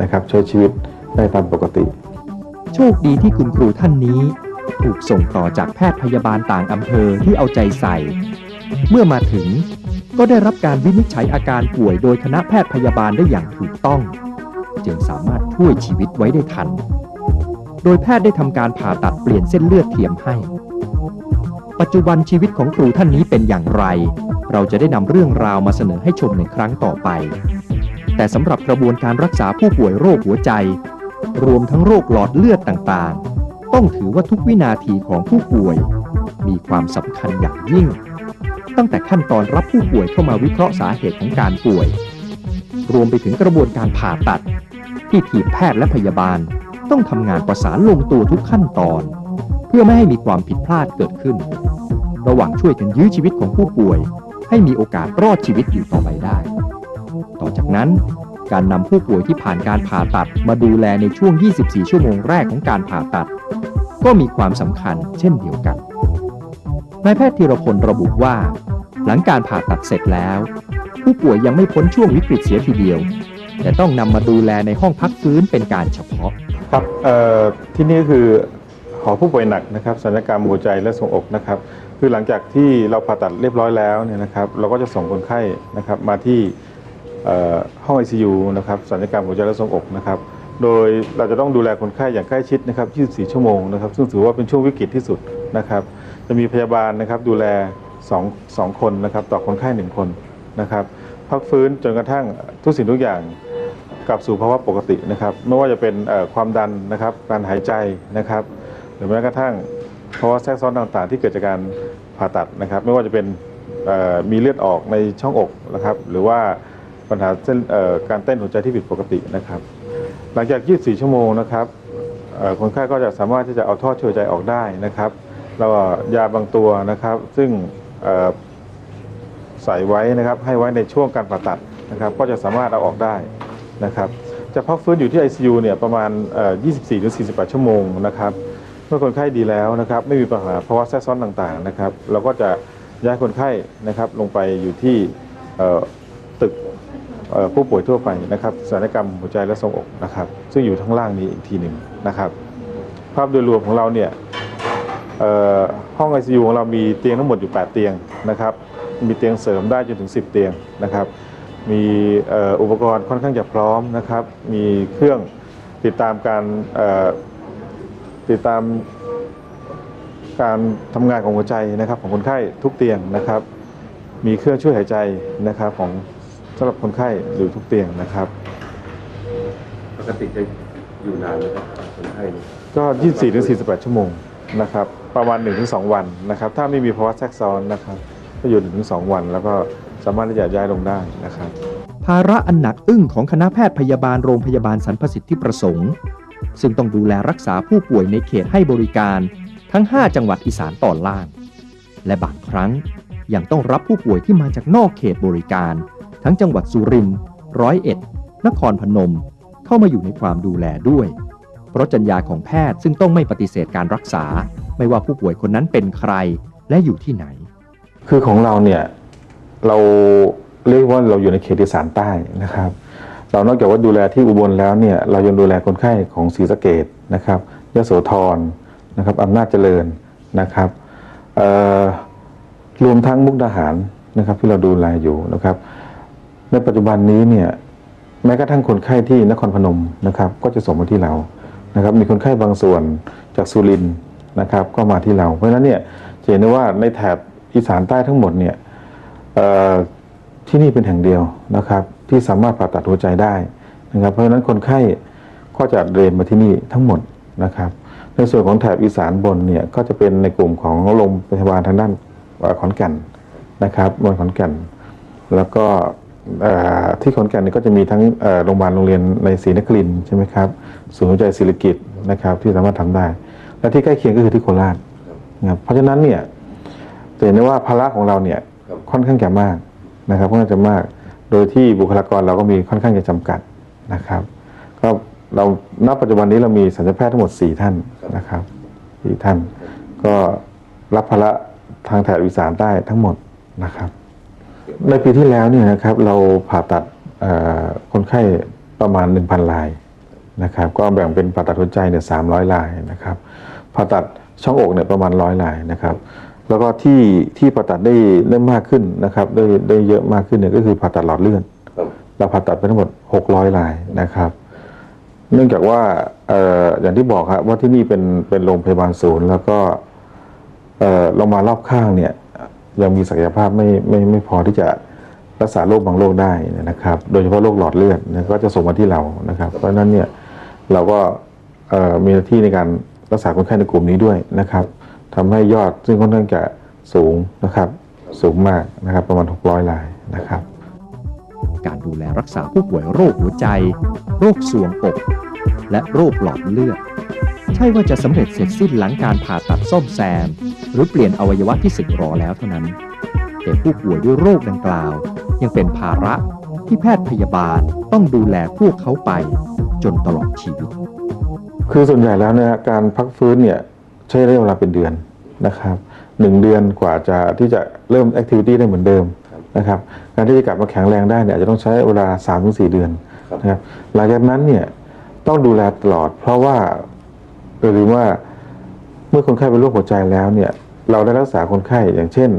นะครับใช้ชีวิตได้ตามปกติ โชคดีที่คุณครูท่านนี้ ถูกส่งต่อจากแพทย์พยาบาลต่างอำเภอที่เอาใจใส่ เมื่อมาถึงก็ได้รับการวินิจฉัยอาการป่วยโดยคณะแพทย์พยาบาลได้อย่างถูกต้อง จึงสามารถช่วยชีวิตไว้ได้ทัน โดยแพทย์ได้ทำการผ่าตัดเปลี่ยนเส้นเลือดเทียมให้ ปัจจุบันชีวิตของครูท่านนี้เป็นอย่างไร เราจะได้นำเรื่องราวมาเสนอให้ชมในครั้งต่อไป แต่สำหรับกระบวนการรักษาผู้ป่วยโรคหัวใจ รวมทั้งโรคหลอดเลือดต่างๆ ต้องถือว่าทุกวินาทีของผู้ป่วย มีความสำคัญอย่างยิ่ง ตั้งแต่ขั้นตอนรับผู้ป่วยเข้ามาวิเคราะห์สาเหตุของการป่วย รวมไปถึงกระบวนการผ่าตัด ที่ทีมแพทย์และพยาบาล ต้องทำงานประสานลงตัวทุกขั้นตอน เพื่อไม่ให้มีความผิดพลาดเกิดขึ้น ระหว่างช่วยกันยื้อชีวิตของผู้ป่วย ให้มีโอกาสรอดชีวิตอยู่ต่อไปได้ ต่อจากนั้น การนำผู้ป่วยที่ผ่านการผ่าตัดมาดูแลในช่วง 24 ชั่วโมงแรกของการผ่าตัด ก็มีความสำคัญเช่นเดียวกันนายแพทย์ธีรพลระบุว่า หลังการผ่าตัดเสร็จแล้ว ผู้ป่วยยังไม่พ้นช่วงวิกฤตเสียทีเดียว แต่ต้องนำมาดูแลในห้องพักฟื้นเป็นการเฉพาะ ครับที่นี่คือหอผู้ป่วยหนักนะครับศัลยกรรมหัวใจและทรงอกนะครับ คือหลังจากที่เราผ่าตัดเรียบร้อยแล้วเนี่ยนะครับ เราก็จะส่งคนไข้นะครับมาที่ ห้อง ICU นะครับศัลยกรรมหัวใจและทรวงอกนะครับโดยเราจะต้องดูแลคนไข้อย่างใกล้ชิดนะครับ 24 ชั่วโมงนะครับ ซึ่งถือว่าเป็นช่วงวิกฤตที่สุดนะครับ จะมีพยาบาลนะครับดูแล2 2คนนะครับต่อคนไข้ 1 คนนะครับพักฟื้นจนกระทั่งทุกสิ่งทุกอย่างกลับสู่ภาวะปกตินะครับ ไม่ว่าจะเป็นความดันนะครับ การหายใจนะครับ หรือแม้กระทั่งภาวะแทรกซ้อนต่างๆ ที่เกิดจากการผ่าตัดนะครับ ไม่ว่าจะเป็นมีเลือดออกในช่องอกนะครับ หรือว่า ปัญหาเส้นการเต้นหัวใจที่ผิดปกตินะครับ หลังจาก 24 ชั่วโมงนะครับคนไข้ก็จะสามารถที่จะเอาท่อช่วยใจออกได้นะครับแล้วยาบางตัวนะครับ ซึ่งใส่ไว้นะครับ ให้ไว้ในช่วงการผ่าตัดนะครับ ก็จะสามารถเอาออกได้นะครับ จะพักฟื้นอยู่ที่ ICU เนี่ยประมาณเอ่อ24ถึง48 ชั่วโมงนะครับ เมื่อคนไข้ดีแล้วนะครับ ไม่มีปัญหาภาวะแทรกซ้อนต่างๆนะครับ เราก็จะย้ายคนไข้นะครับลงไปอยู่ที่ตึก ผู้ป่วยทั่วไปนะครับศัลยกรรมหัวใจและทรงอกนะครับ ซึ่งอยู่ทั้างล่างนี้อีกทีหนึ่งนะครับ ภาพโดยรวมของเราเนี่ยเอ่อห้อง ICU ของเรามีเตียงทั้งหมดอยู่ 8 เตียงนะครับ มีเตียงเสริมได้จนถึง 10 เตียงนะครับ มีอุปกรณ์ค่อนข้างจะพร้อมนะครับ มีเครื่องติดตามการติดตามการทำงานของหัวใจนะครับของคนไข้ทุกเตียงนะครับ มีเครื่องช่วยหายใจนะครับของ สำหรับคนไข้อยู่ทุกเตียงนะครับ ปกติจะอยู่นานไหมครับคนไข้เนี่ยก็ 24ถึง48 ชั่วโมงนะครับ ประมาณ1-2วันนะครับ ถ้าไม่มีภาวะแทรกซ้อนนะครับ ก็อยู่1-2วัน แล้วก็สามารถที่จะย้ายลงได้นะครับ ภาระอันหนักอึ้งของคณะแพทย์พยาบาลโรงพยาบาลสรรพสิทธิประสงค์ ซึ่งต้องดูแลรักษาผู้ป่วยในเขตให้บริการทั้ง 5 จังหวัดอีสานตอนล่าง และบางครั้งยังต้องรับผู้ป่วยที่มาจากนอกเขตบริการ ทั้งจังหวัดสุรินทร์ร้อยเอ็ด นครพนม เข้ามาอยู่ในความดูแลด้วย เพราะจรรยาของแพทย์ซึ่งต้องไม่ปฏิเสธการรักษา ไม่ว่าผู้ป่วยคนนั้นเป็นใครและอยู่ที่ไหน คือของเราเนี่ยเราเรียกว่าเราอยู่ในเขตอีสานใต้นะครับ เรานอกจากว่าดูแลที่อุบลแล้วเนี่ยเรายังดูแลคนไข้ของศรีสะเกดนะครับยโสธรนะครับอำนาจเจริญนะครับรวมทั้งมุกดาหารนะครับที่เราดูแลอยู่นะครับ ในปัจจุบันนี้เนี่ยแม้กระทั่งคนไข้ที่นครพนมนะครับ ก็จะส่งมาที่เรานะครับ มีคนไข้บางส่วนจากสุรินทร์นะครับ ก็มาที่เรา เพราะฉะนั้นเนี่ยจะเห็นได้ว่าในแถบอีสานใต้ทั้งหมดเนี่ยที่นี่เป็นแห่งเดียวนะครับ ที่สามารถผ่าตัดหัวใจได้นะครับ เพราะฉะนั้นคนไข้ก็จะเรียนมาที่นี่ทั้งหมดนะครับ ในส่วนของแถบอีสานบนเนี่ยก็จะเป็นในกลุ่มของโรงพยาบาลทางด้านขอนแก่นนะครับบนขอนแก่นแล้วก็ ที่ขอนแก่นนี่ก็จะมีทั้งโรงพยาบาลโรงเรียนในศรีนครินใช่ไหมครับศูนย์หัวใจศิริกิตนะครับที่สามารถทำได้ และที่ใกล้เคียงก็คือที่โคราชนะครับเพราะฉะนั้นเนี่ยจะเห็นได้ว่าภาระของเราเนี่ยค่อนข้างจะมากนะครับค่อนข้างจะมาก โดยที่บุคลากรเราก็มีค่อนข้างจะจำกัดนะครับ ก็เราณปัจจุบันนี้เรามีสัญญาแพทย์ทั้งหมด 4 ท่านนะครับสี่ท่าน ก็รับภาระทางแถบอีสานใต้ทั้งหมดนะครับ ในปีที่แล้วเนี่ยนะครับเราผ่าตัดคนไข้ประมาณ 1,000รายนะครับ ก็แบ่งเป็นผ่าตัดหัวใจเนี่ยสามร้อยรายนะครับผ่าตัดช่องอกเนี่ยประมาณร้อยรายนะครับ แล้วก็ที่ที่ผ่าตัดได้ได้มากขึ้นนะครับได้ได้เยอะมากขึ้นเนี่ยก็คือผ่าตัดหลอดเลือดเราผ่าตัดไปทั้งหมด 600รายนะครับ เนื่องจากว่าเอ่ออย่างที่บอกครับว่าที่นี่เป็นเป็นโรงพยาบาลศูนย์ แล้วก็เอ่อเรามารอบข้างเนี่ย ยังมีศักยภาพไม่ไม่ไม่พอที่จะรักษาโรคบางโรคได้นะครับ โดยเฉพาะโรคหลอดเลือดนี่ยก็จะส่งมาที่เรานะครับ เพราะฉะนั้นเนี่ยเราก็มีหน้าที่ในการรักษาคนไข้ในกลุ่มนี้ด้วยนะครับทำให้ยอดซึ่งค่อนข้างจะสูงนะครับ สูงมากนะครับ ประมาณ 600รายนะครับ การดูแลรักษาผู้ป่วยโรคหัวใจ โรคสวงอก และโรคหลอดเลือด ใช่ว่าจะสำเร็จเสร็จสิ้นหลังการผ่าตัดซ่อมแซม หรือเปลี่ยนอวัยวะที่สึกหรอแล้วเท่านั้น แต่ผู้ป่วยด้วยโรคดังกล่าว ยังเป็นภาระที่แพทย์พยาบาลต้องดูแลพวกเขาไปจนตลอดชีวิต คือส่วนใหญ่แล้วเนี่ยการพักฟื้นเนี่ยใช้ระยะเวลาเป็นเดือนนะครับหนึ่งเดือนกว่าจะที่จะเริ่มแอคทิวิตี้ได้เหมือนเดิมนะครับการที่จะกลับมาแข็งแรงได้เนี่ยจะต้องใช้เวลา3าถึงสเดือนนะครับหลังจากนั้นเนี่ยต้องดูแลตลอด เพราะว่า อย่าลืมว่าเมื่อคนไข้เป็นโรคหัวใจแล้วเนี่ยเราได้รักษาคนไข้อย่างเช่น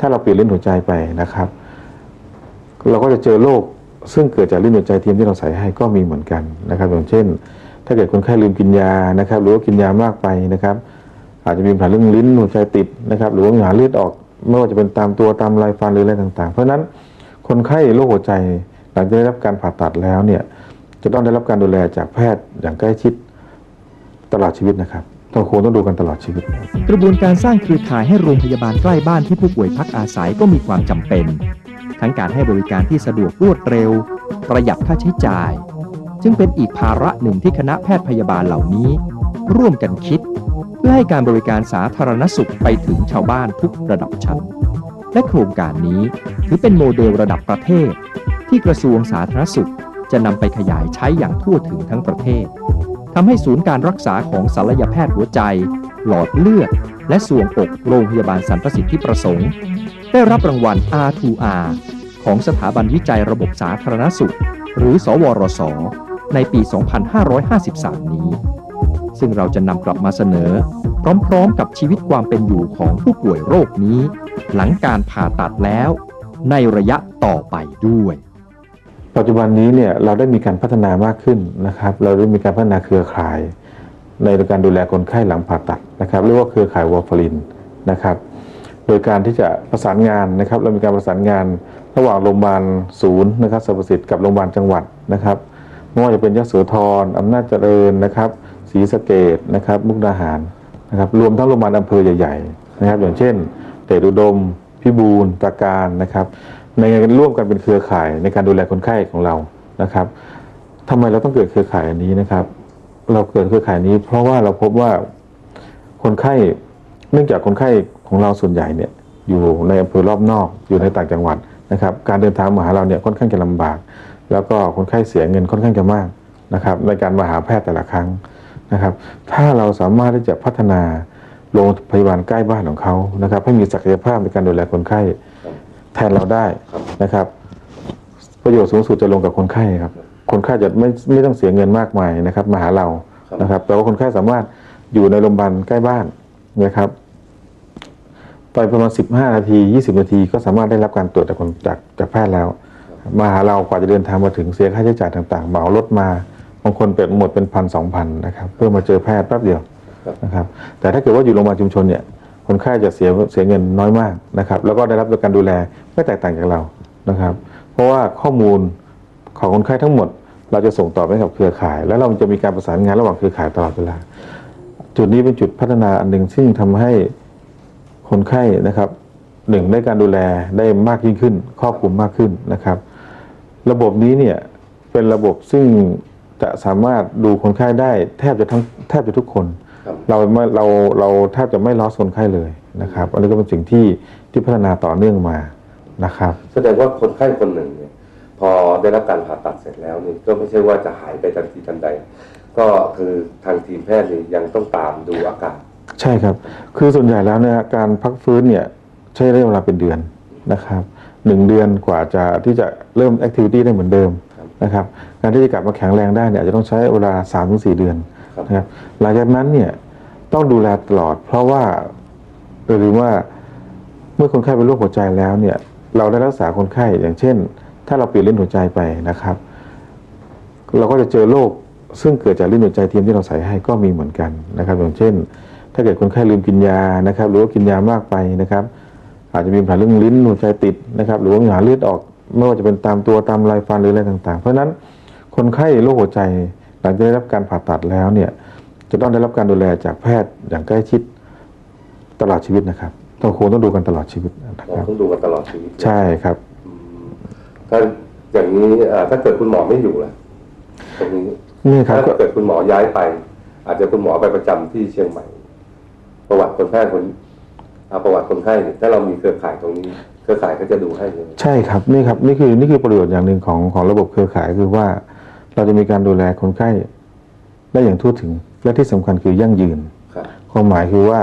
ถ้าเราเปลี่ยนลิ้นหัวใจไปนะครับ เราก็จะเจอโรคซึ่งเกิดจากลิ้นหัวใจเทียมที่เราใส่ให้ก็มีเหมือนกันนะครับ อย่างเช่น ถ้าเกิดคนไข้ลืมกินยานะครับ หรือว่ากินยามากไปนะครับ อาจจะมีปัญหาเรื่องลิ้นหัวใจติดนะครับ หรือว่ามีปัญหาเลือดออกไม่ว่าจะเป็นตามตัวตามลายฟันหรืออะไรต่าง ๆ เพราะฉะนั้นคนไข้โรคหัวใจหลังจากได้รับการผ่าตัดแล้วเนี่ยจะต้องได้รับการดูแลจากแพทย์อย่างใกล้ชิด ตลอดชีวิตนะครับต้องควรต้องดูกันตลอดชีวิต กระบวนการสร้างเครือข่ายให้โรงพยาบาลใกล้บ้านที่ผู้ป่วยพักอาศัยก็มีความจำเป็น ทั้งการให้บริการที่สะดวกรวดเร็ว ประหยัดค่าใช้จ่าย จึงเป็นอีกภาระหนึ่งที่คณะแพทย์พยาบาลเหล่านี้ ร่วมกันคิด เพื่อให้การบริการสาธารณสุขไปถึงชาวบ้านทุกระดับชั้น และโครงการนี้ถือเป็นโมเดลระดับประเทศ ที่กระทรวงสาธารณสุขจะนำไปขยายใช้อย่างทั่วถึงทั้งประเทศ ทำให้ศูนย์การรักษาของศัลยแพทย์หัวใจ หลอดเลือด และส่วงอกโรงพยาบาลสรรพสิทธิประสงค์ ได้รับรางวัล R2R ของสถาบันวิจัยระบบสาธารณสุข หรือ สวรส ในปี 2553 นี้ ซึ่งเราจะนำกลับมาเสนอ พร้อมๆ กับชีวิตความเป็นอยู่ของผู้ป่วยโรคนี้ หลังการผ่าตัดแล้ว ในระยะต่อไปด้วย ปัจจุบันนี้เนี่ยเราได้มีการพัฒนามากขึ้นนะครับ เราได้มีการพัฒนาเครือข่าย ในการดูแลคนไข้หลังผ่าตัดนะครับเรียกว่าเครือข่ายวอร์ฟารินนะครับ โดยการที่จะประสานงานนะครับ เรามีการประสานงานระหว่างโรงพยาบาลศูนย์นะครับสรรพสิทธิ์กับโรงพยาบาลจังหวัดนะครับไม่ว่าจะเป็นยโสธรอำนาจเจริญนะครับศรีสะเกดนะครับ มุกดาหารนะครับรวมทั้งโรงพยาบาลอำเภอใหญ่ ๆ นะครับ อย่างเช่นเตดุดมพิบูลตราการนะครับ ในการร่วมกันเป็นเครือข่ายในการดูแลคนไข้ของเรานะครับทำไมเราต้องเกิดเครือข่ายอันนี้นะครับ เราเกิดเครือข่ายนี้ เพราะว่าเราพบว่าคนไข้เนื่องจากคนไข้ของเราส่วนใหญ่เนี่ยอยู่ในอำเภอรอบนอกอยู่ในต่างจังหวัดนะครับ การเดินทางมาหาเราเนี่ยค่อนข้างจะลำบาก แล้วก็คนไข้เสียเงินค่อนข้างจะมากนะครับ ในการมาหาแพทย์แต่ละครั้งนะครับ ถ้าเราสามารถที่จะพัฒนาโรงพยาบาลใกล้บ้านของเขานะครับ ให้มีศักยภาพในการดูแลคนไข้ แทนเราได้นะครับ ประโยชน์สูงสุดจะลงกับคนไข้ครับ คนไข้จะไม่ไม่ต้องเสียเงินมากมายนะครับ มาหาเรานะครับ แต่ว่าคนไข้สามารถอยู่ในโรงพยาบาลใกล้บ้านนะครับ ไปประมาณ 15 นาที 20 นาที ก็สามารถได้รับการตรวจจากคนจากจากแพทย์แล้ว มาหาเรากว่าจะเดินทางมาถึงเสียค่าใช้จ่ายต่างๆเหมารถมาบางคนเป็นหมดเป็นพันสองพันนะครับ เพื่อมาเจอแพทย์แป๊บเดียวนะครับ แต่ถ้าเกิดว่าอยู่โรงพยาบาลชุมชนเนี่ย คนไข้จะเสียเสียเงินน้อยมากนะครับ แล้วก็ได้รับการดูแลไม่แตกต่างจากเรานะครับ เพราะว่าข้อมูลของคนไข้ทั้งหมด เราจะส่งต่อไปกับเครือข่าย แล้วเราจะมีการประสานงานระหว่างเครือข่ายตลอดเวลา จุดนี้เป็นจุดพัฒนาอันหนึ่งซึ่งทำให้คนไข้นะครับหนึ่งได้การดูแลได้มากยิ่งขึ้นครอบคลุมมากขึ้นนะครับ ระบบนี้เนี่ยเป็นระบบซึ่งจะสามารถดูคนไข้ได้แทบจะทั้งแทบจะทุกคน เราไม่เราเราแทบจะไม่ล้อคนไข้เลยนะครับ อันนี้ก็เป็นสิ่งที่ที่พัฒนาต่อเนื่องมานะครับ แสดงว่าคนไข้คนหนึ่งเนี่ยพอได้รับการผ่าตัดเสร็จแล้วนี่ก็ไม่ใช่ว่าจะหายไปทันทีทันใด ก็คือทางทีมแพทย์นี่ยังต้องตามดูอาการใช่ครับ คือส่วนใหญ่แล้วเนี่ยการพักฟื้นเนี่ยใช้ระยะเวลาเป็นเดือนนะครับหนึ่งเดือนกว่าจะที่จะเริ่มแอคทิวิตี้ได้เหมือนเดิมนะครับการที่จะกลับมาแข็งแรงได้เนี่ยอาจจะต้องใช้เวลา3าถึงสเดือนครับ นะครับหลังจากนั้นเนี่ยต้องดูแลตลอด เพราะว่าอย่าลืมว่าเมื่อคนไข้เป็นโรคหัวใจแล้วเนี่ยเราได้รักษาคนไข้อย่างเช่น ถ้าเราเปลี่ยนลิ้นหัวใจไปนะครับ เราก็จะเจอโรคซึ่งเกิดจากลิ้นหัวใจเทียมที่เราใส่ให้ก็มีเหมือนกันนะครับ อย่างเช่น ถ้าเกิดคนไข้ลืมกินยานะครับ หรือว่ากินยามากไปนะครับ อาจจะมีปัญหาเรื่องลิ้นหัวใจติดนะครับ หรือว่ามีปัญหาเลือดออก ไม่ว่าจะเป็นตามตัวตามลายฟันหรืออะไรต่าง ๆ เพราะฉะนั้นคนไข้โรคหัวใจ หลังจากได้รับการผ่าตัดแล้วเนี่ยจะต้องได้รับการดูแลจากแพทย์อย่างใกล้ชิดตลอดชีวิตนะครับต้องควรต้องดูกันตลอดชีวิตนะอ๋อครับต้องดูกันตลอดชีวิต ใช่ครับอืมถ้าอย่างนี้อ่าถ้าเกิดคุณหมอไม่อยู่ล่ะตรงนี้นี่ครับถ้าก็เกิดคุณหมอย้ายไป อาจจะคุณหมอไปประจำที่เชียงใหม่ ประวัติคนไข้คนเอาประวัติคนไข้เนี่ยถ้าเรามีเครือข่ายตรงนี้ เครือข่ายก็จะดูให้เลยใช่ครับนี่ครับนี่คือนี่คือประโยชน์อย่างหนึ่งของของระบบเครือข่ายคือว่า เราจะมีการดูแลคนไข้ได้อย่างทั่วถึง และที่สำคัญคือยั่งยืนครับความหมายคือว่า